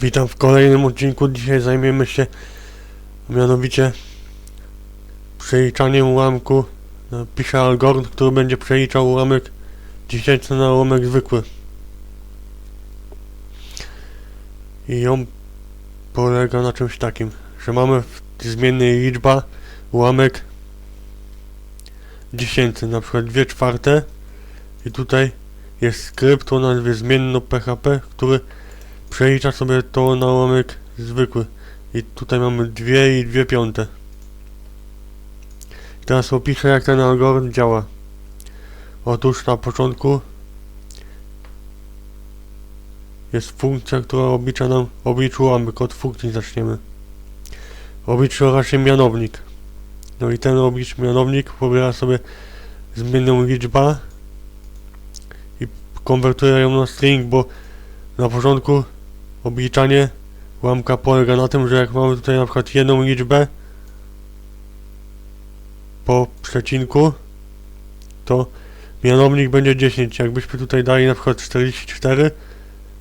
Witam w kolejnym odcinku. Dzisiaj zajmiemy się mianowicie przeliczaniem ułamku. Pisze algorytm, który będzie przeliczał ułamek dziesiętny na ułamek zwykły. I on polega na czymś takim, że mamy w zmiennej liczba ułamek dziesiętny, na przykład 2 czwarte i tutaj jest skrypt o nazwie zmienno PHP, który przelicza sobie to na ułamek zwykły. I tutaj mamy dwie i dwie piąte. Teraz opiszę jak ten algorytm działa. Otóż na początku jest funkcja, która oblicza nam oblicz ułamek. Od funkcji zaczniemy. Oblicz raczej mianownik. No i ten oblicz mianownik pobiera sobie zmienną liczbę i konwertuje ją na string, bo na początku obliczanie ułamka polega na tym, że jak mamy tutaj na przykład jedną liczbę po przecinku, to mianownik będzie 10. Jakbyśmy tutaj dali na przykład 44,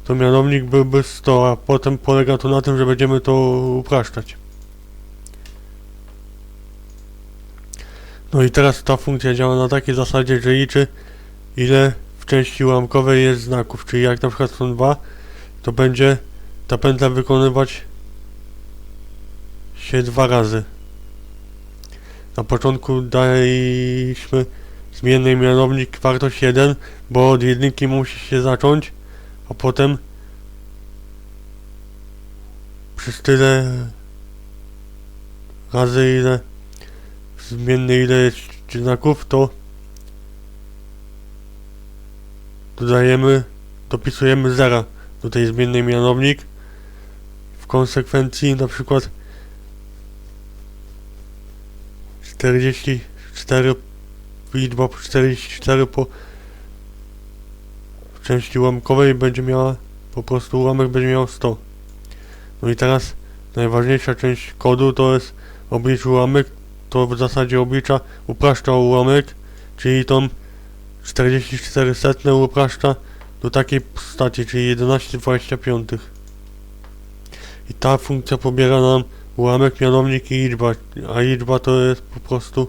to mianownik byłby 100, a potem polega to na tym, że będziemy to upraszczać. No i teraz ta funkcja działa na takiej zasadzie, że liczy ile w części ułamkowej jest znaków, czyli jak na przykład są dwa, to będzie ta pętla wykonywać się dwa razy. Na początku daliśmy zmiennej mianownik wartość 1, bo od jedynki musi się zacząć, a potem przez tyle razy ile zmiennej ile jest znaków, to dodajemy, dopisujemy zera do tej zmiennej mianownik. Konsekwencji na przykład 44 liczba 44 po części ułamkowej będzie miała po prostu ułamek będzie miał 100. No i teraz najważniejsza część kodu to jest oblicz ułamek, to w zasadzie oblicza upraszcza ułamek, czyli tą 44 setne upraszcza do takiej postaci, czyli 11,25. I ta funkcja pobiera nam ułamek, mianownik i liczba, a liczba to jest po prostu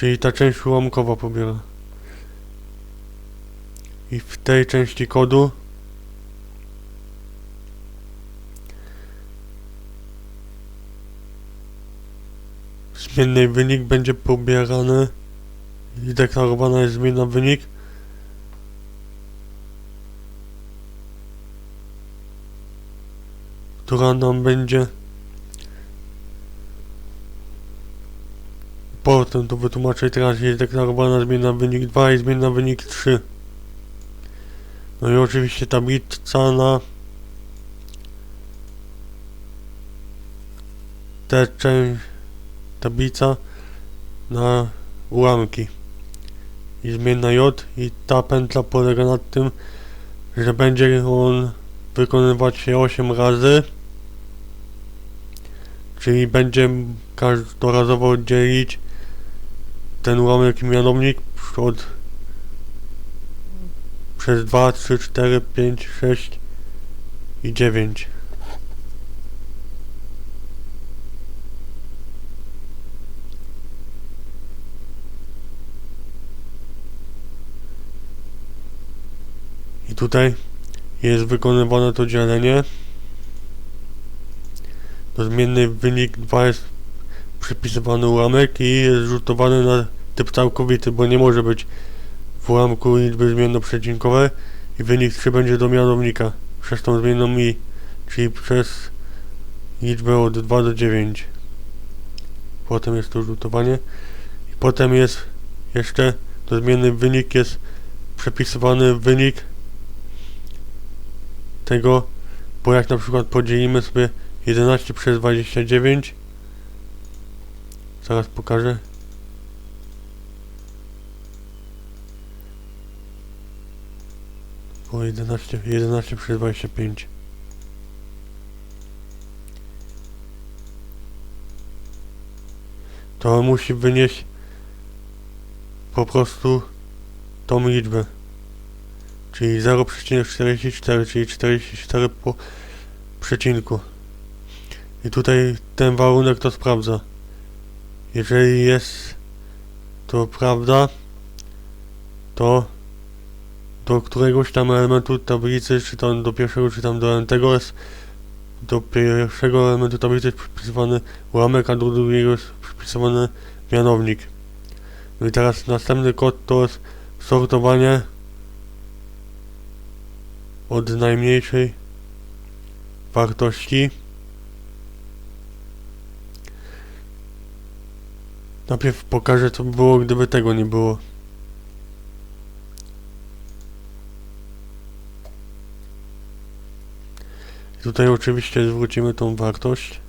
czyli ta część ułamkowa pobiera. I w tej części kodu zmienny wynik będzie pobierany i deklarowana jest zmienna wynik która nam będzie potem to wytłumaczę teraz jest deklarowana zmienna wynik 2 i zmienna wynik 3 no i oczywiście tablica na tę część tablica na ułamki. I zmienna J i ta pętla polega na tym, że będzie on wykonywać się 8 razy czyli będzie każdorazowo dzielić ten ułamek mianownik od przez 2, 3, 4, 5, 6 i 9 i tutaj jest wykonywane to dzielenie zmienny wynik 2 jest przypisywany ułamek i jest rzutowany na typ całkowity, bo nie może być w ułamku liczby zmienno-przecinkowe i wynik 3 będzie do mianownika przez tą zmienną i, czyli przez liczbę od 2 do 9. Potem jest to rzutowanie i potem jest jeszcze do zmienny wynik jest przepisywany wynik tego, bo jak na przykład podzielimy sobie 11 przez 29 Zaraz pokażę. O 11, 11 przez 25 To musi wynieść po prostu tą liczbę. Czyli 0,44, czyli 44 po przecinku. I tutaj ten warunek to sprawdza. Jeżeli jest to prawda, to do któregoś tam elementu tablicy, czy tam do pierwszego, czy tam do tego jest do pierwszego elementu tablicy jest przypisywany ułamek, a do drugiego jest przypisywany mianownik. No i teraz następny kod to jest sortowanie od najmniejszej wartości. Najpierw pokażę co by było gdyby tego nie było. I tutaj oczywiście zwrócimy tą wartość.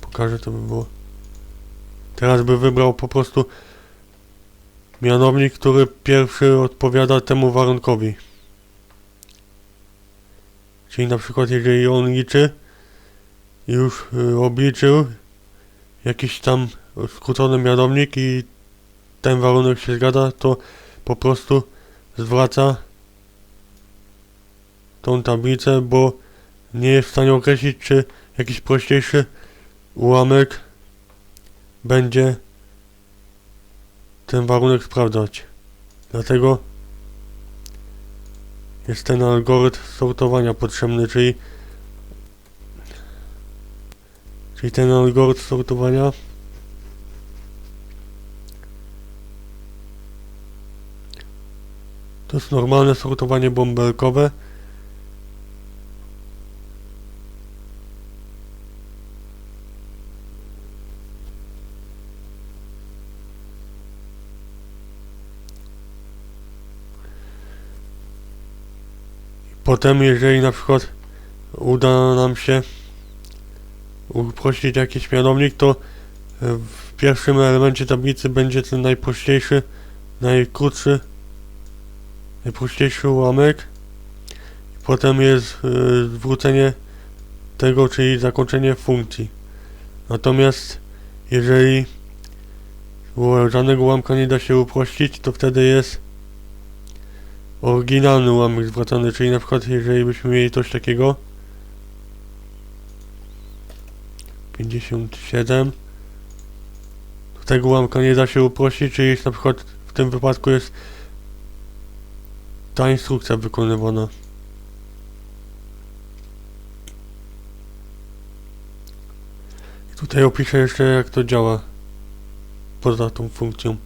Pokażę to by było. Teraz by wybrał po prostu mianownik, który pierwszy odpowiada temu warunkowi. Czyli na przykład jeżeli on liczy już y, obliczył jakiś tam skrócony mianownik i ten warunek się zgadza, to po prostu zwraca tą tablicę, bo nie jest w stanie określić, czy jakiś prościejszy ułamek będzie ten warunek sprawdzać. Dlatego jest ten algorytm sortowania potrzebny, czyli czyli ten algorytm sortowania to jest normalne sortowanie bąbelkowe. Potem, jeżeli na przykład uda nam się uprościć jakiś mianownik, to w pierwszym elemencie tablicy będzie ten najprościejszy, najkrótszy, najprościejszy ułamek. Potem jest e, zwrócenie tego, czyli zakończenie funkcji. Natomiast jeżeli żadnego ułamka nie da się uprościć, to wtedy jest oryginalny ułamek zwracany, czyli na przykład jeżeli byśmy mieli coś takiego 57 to tego ułamka nie da się uprościć, czyli na przykład w tym wypadku jest ta instrukcja wykonywana. I tutaj opiszę jeszcze jak to działa poza tą funkcją.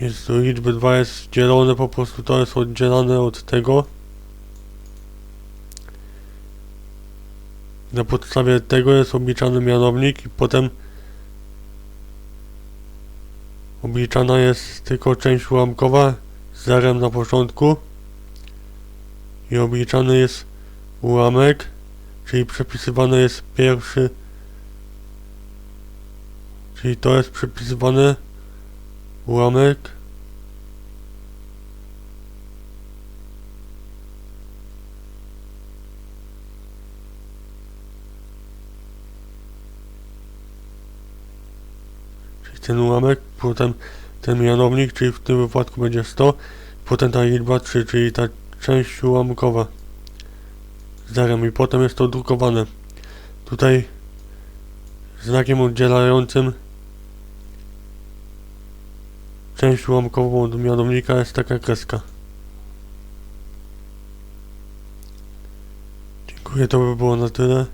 Jest do liczby 2 jest dzielone po prostu, to jest oddzielane od tego. Na podstawie tego jest obliczany mianownik i potem obliczana jest tylko część ułamkowa zerem na początku i obliczany jest ułamek, czyli przepisywany jest pierwszy czyli to jest przepisywany ułamek. Czyli ten ułamek, potem ten mianownik, czyli w tym wypadku będzie 100 potem ta liczba 3, czyli ta część ułamkowa zerem i potem jest to drukowane tutaj znakiem oddzielającym część ułamkową od mianownika jest taka kreska. Dziękuję, to by było na tyle.